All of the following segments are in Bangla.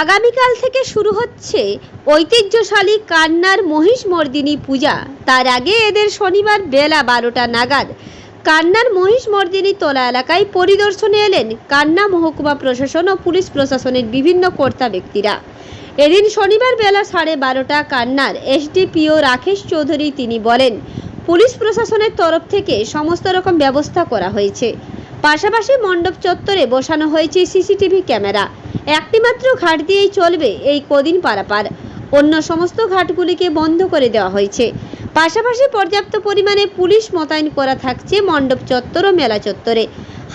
আগামীকাল থেকে শুরু হচ্ছে ঐতিহ্যশালী কান্নার মহিষমর্দিনী পূজা। তার আগে এদের শনিবার বেলা বারোটা নাগাদ কান্নার মহিষমর্দিনী তোলা এলাকায় পরিদর্শনে এলেন কান্না মহকুমা প্রশাসন ও পুলিশ প্রশাসনের বিভিন্ন কর্তা ব্যক্তিরা। এদিন শনিবার বেলা সাড়ে বারোটা কান্নার এসডিপিও রাকেশ চৌধুরী তিনি বলেন, পুলিশ প্রশাসনের তরফ থেকে সমস্ত রকম ব্যবস্থা করা হয়েছে। পাশাপাশি মণ্ডপ চত্বরে বসানো হয়েছে সিসিটিভি ক্যামেরা। একটি মাত্র ঘাট দিয়েই চলবে এই কদিন পারাপার। অন্য সমস্ত ঘাটগুলিকে বন্ধ করে দেওয়া হয়েছে। পাশাপাশি পর্যাপ্ত পরিমাণে পুলিশ মোতায়েন করা থাকছে মণ্ডপ চত্বর ও মেলা চত্বরে।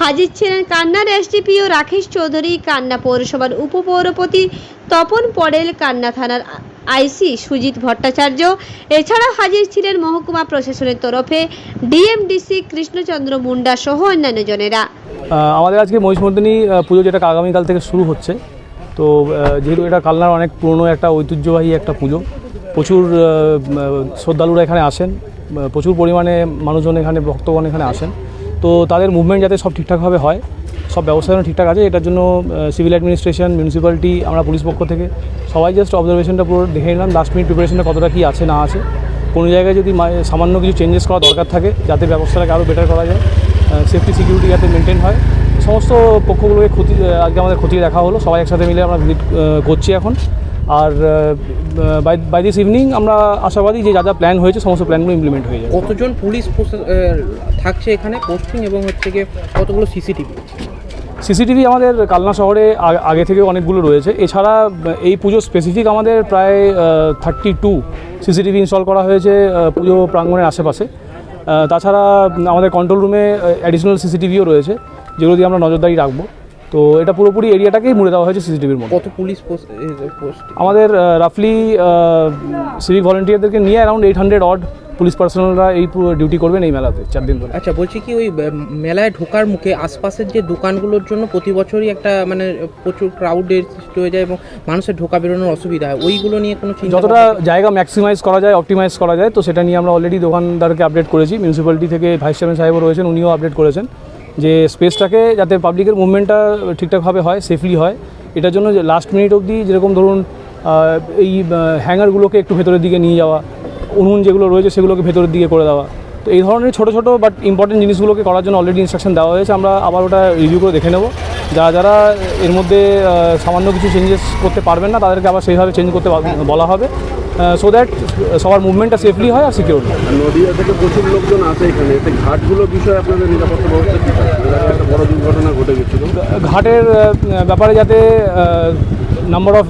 হাজির ছিলেন কান্নার এসডিপিও রাকেশ চৌধুরী, কান্না পৌরসভার উপপৌরপতি তপন পড়েল, কান্না থানার আইসি সুজিত ভট্টাচার্য। এছাড়াও হাজির ছিলেন মহকুমা প্রশাসনের তরফে ডিএমডিসি কৃষ্ণচন্দ্র মুন্ডা সহ অন্যান্য জনেরা। আমাদের আজকে মহিষমর্দিনী পুজো যেটা আগামীকাল থেকে শুরু হচ্ছে, তো যেহেতু এটা কালনার অনেক পুরনো একটা ঐতিহ্যবাহী একটা পুজো, প্রচুর শ্রদ্ধালুরা এখানে আসেন প্রচুর পরিমাণে মানুষজন এখানে, ভক্তগণ এখানে আসেন, তো তাদের মুভমেন্ট যাতে সব ঠিকঠাকভাবে হয়, সব ব্যবস্থা যেন ঠিকঠাক আছে, এটার জন্য সিভিল অ্যাডমিনিস্ট্রেশন মিউনিসিপ্যালিটি আমরা পুলিশ পক্ষ থেকে সবাই জাস্ট অবজারভেশনটা পুরো দেখে নিলাম লাস্ট মিনিট প্রিপারেশনটা কতটা কী আছে না আছে। কোনো জায়গায় যদি সামান্য কিছু চেঞ্জেস করা দরকার থাকে, যাতে ব্যবস্থাটাকে আরও বেটার করা যায় সেফটি সিকিউরিটি যাতে মেনটেন হয়। সমস্ত পক্ষগুলোকে ক্ষতি আজকে আমাদের খতিয়ে দেখা হলো। সবাই একসাথে মিলে আমরা ভিজিট করছি এখন। আর বাই বাই দিস ইভিনিং আমরা আশাবাদী যে যা যা প্ল্যান হয়েছে সমস্ত প্ল্যানগুলো ইমপ্লিমেন্ট হয়ে যাবে। কতজন পুলিশ থাকছে এখানে পোস্টিং এবং হচ্ছে গিয়ে কতগুলো সিসিটিভি সিসিটিভি আমাদের কালনা শহরে আগে থেকে অনেকগুলো রয়েছে। এছাড়া এই পুজো স্পেসিফিক আমাদের প্রায় থার্টি টু সিসিটিভি ইনস্টল করা হয়েছে পুজো প্রাঙ্গণের আশেপাশে। তাছাড়া আমাদের কন্ট্রোল রুমে অ্যাডিশনাল সিসিটিভিও রয়েছে যেগুলো দিয়ে আমরা নজরদারি রাখব। তো এটা পুরোপুরি এরিয়াটাকেই মুড়ে দেওয়া হয়েছে সিসিটিভির মধ্যে। কত পুলিশ আমাদের রাফলি সিভিক ভলেন্টিয়ারদেরকে নিয়ে around eight hundred odd police পার্সোনালরা এই ডিউটি করবেন এই মেলাতে চার দিন ধরে। আচ্ছা বলছি কি ওই মেলায় ঢোকার মুখে আশপাশের যে দোকানগুলোর জন্য প্রতি বছরই একটা মানে প্রচুর ক্রাউডের সৃষ্টি হয়ে যায় এবং মানুষের ঢোকা বেরোনোর অসুবিধা হয়। ওইগুলো নিয়ে কোনো যতটা জায়গা ম্যাক্সিমাইজ করা যায় অপটিমাইজ করা যায় তো সেটা নিয়ে আমরা অলরেডি দোকানদারকে আপডেট করেছি। মিউনিসিপ্যালিটি থেকে ভাইস চেয়ারম্যান সাহেবও রয়েছেন উনিও আপডেট করেছেন যে স্পেসটাকে যাতে পাবলিকের মুভমেন্টটা ঠিকঠাকভাবে হয় সেফলি হয় এটার জন্য লাস্ট মিনিট অবধি যেরকম ধরুন এই হ্যাঙ্গারগুলোকে একটু ভেতরের দিকে নিয়ে যাওয়া উনুন যেগুলো রয়েছে সেগুলোকে ভেতরের দিকে করে দেওয়া। তো এই ধরনের ছোটো ছোটো বাট ইম্পর্টেন্ট জিনিসগুলোকে করার জন্য অলরেডি ইনস্ট্রাকশন দেওয়া হয়েছে। আমরা আবার ওটা রিভিউ করে দেখে নেব। যারা যারা এর মধ্যে সামান্য কিছু চেঞ্জেস করতে পারবেন না তাদেরকে আবার সেইভাবে চেঞ্জ করতে বলা হবে। সো দ্যাট সবার মুভমেন্টটা সেফলি হয় আর সিকিউর হয় নদীয়া থেকে প্রচুর লোকজন আসে এখানে। এতে ঘাটগুলো বিষয়ে আপনাদের নিরাপত্তা ব্যবস্থা কী একটা বড় দুর্ঘটনা ঘটে গেছিল। ঘাটের ব্যাপারে যাতে নাম্বার অফ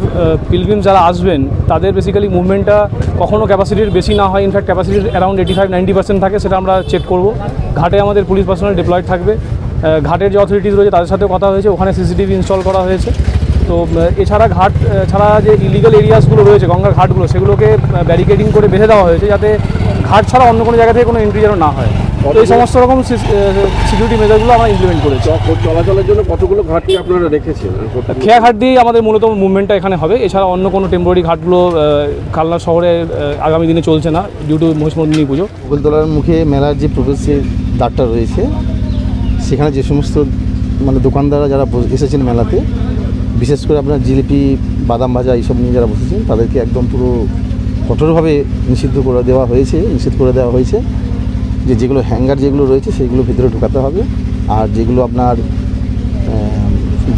পিলগ্রিমস যারা আসবেন তাদের বেসিক্যালি মুভমেন্টটা কখনও ক্যাপাসিটির বেশি না হয়। In fact ক্যাপাসিটির around eighty five ninety percent থাকে, সেটা আমরা চেক করব। ঘাটে আমাদের পুলিশ পার্সোনাল ডিপ্লয়েড থাকবে। ঘাটের যে অথরিটিস রয়েছে, তাদের সাথে কথা হয়েছে। ওখানে সিসিটিভি ইনস্টল করা হয়েছে। তো এছাড়া ঘাট ছাড়া যে ইলিগাল এরিয়াসগুলো রয়েছে, গঙ্গার ঘাটগুলো, সেগুলোকে ব্যারিকেডিং করে বেঁধে দেওয়া হয়েছে, যাতে ঘাট ছাড়া অন্য কোনো জায়গা থেকে কোনো এন্ট্রি যেন না হয়। এই সমস্ত রকম সিকিউরিটি মেজারগুলো আমরা ইমপ্লিমেন্ট করেছি। চ- চলাচলের জন্য কতগুলো ঘাটই আপনারা রেখেছেন? খেয়া ঘাট দিয়েই আমাদের মূলত মুভমেন্টটা এখানে হবে। এছাড়া অন্য কোনো টেম্পোরারি ঘাটগুলো কালনা শহরে আগামী দিনে চলছে না ডিউ টু মহিষমর্দিনী পুজো। গোলতলার মুখে মেলার যে প্রবেশের দ্বারটা রয়েছে সেখানে যে সমস্ত মানে দোকানদাররা যারা বস- এসেছেন মেলাতে বিশেষ করে আপনার জিলিপি বাদাম ভাজা এইসব নিয়ে যারা বসেছেন তাদেরকে একদম পুরো কঠোরভাবে নিষিদ্ধ করে দেওয়া হয়েছে নিষিদ্ধ করে দেওয়া হয়েছে। যে যেগুলো হ্যাঙ্গার যেগুলো রয়েছে সেগুলো ভিতরে ঢোকাতে হবে। আর যেগুলো আপনার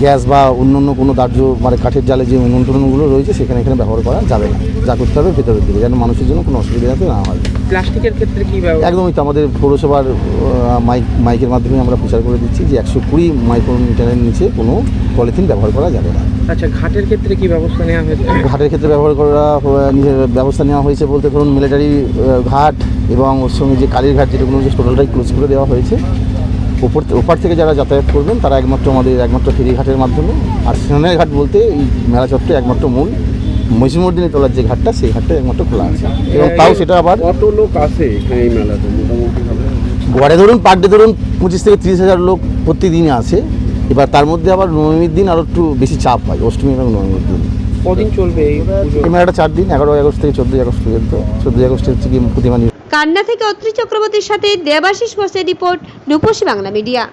গ্যাস বা অন্য অন্য কোনো দাহ্য মানে কাঠের জালে যে উনুন রয়েছে সেখানে এখানে ব্যবহার করা যাবে না। যা করতে হবে ভেতরের দিকে যেন মানুষের জন্য কোনো অসুবিধা যাতে না হয়। প্লাস্টিকের ক্ষেত্রে কি একদমই তো আমাদের পৌরসভার মাইক মাইকের মাধ্যমে আমরা প্রচার করে দিচ্ছি যে একশো কুড়ি মাইক্রোমিটারের নিচে কোনো পলিথিন ব্যবহার করা যাবে না। আচ্ছা ঘাটের ক্ষেত্রে কি ব্যবস্থা নেওয়া হয়েছে? ঘাটের ক্ষেত্রে ব্যবহার করা নিজের ব্যবস্থা নেওয়া হয়েছে বলতে ধরুন মিলিটারি ঘাট এবং ওর সঙ্গে যে কালীর ঘাট যেগুলো যে টোটালটাই ক্লোজ করে দেওয়া হয়েছে। ওপর ওপার থেকে যারা যাতায়াত করবেন তারা একমাত্র আমাদের একমাত্র ফেরিঘাটের মাধ্যমে। আর সেনের ঘাট বলতে এই মেলা চত্বরে একমাত্র মূল মহিষমর্দিনী তলার যে ঘাটটা সেই ঘাটটা একমাত্র খোলা আছে। এবং তাও সেটা আবার কত লোক আসে এখানে এই মেলাতে মোটামুটি গড়ে ধরুন পার ডে ধরুন পঁচিশ থেকে তিরিশ হাজার লোক প্রতিদিনই আসে। এবার তার মধ্যে আবার নবমীর দিন আরও একটু বেশি চাপ হয় অষ্টমী এবং নবমীর দিন। কদিন চলবে এই এই মেলাটা চার দিন এগারোই আগস্ট থেকে চোদ্দোই আগস্ট পর্যন্ত। চোদ্দোই আগস্ট হচ্ছে কি প্রতিমা কান্না থেকে অত্রি চক্রবর্তীর সাথে দেবাশিস ঘোষের রিপোর্ট রূপসী বাংলা মিডিয়া।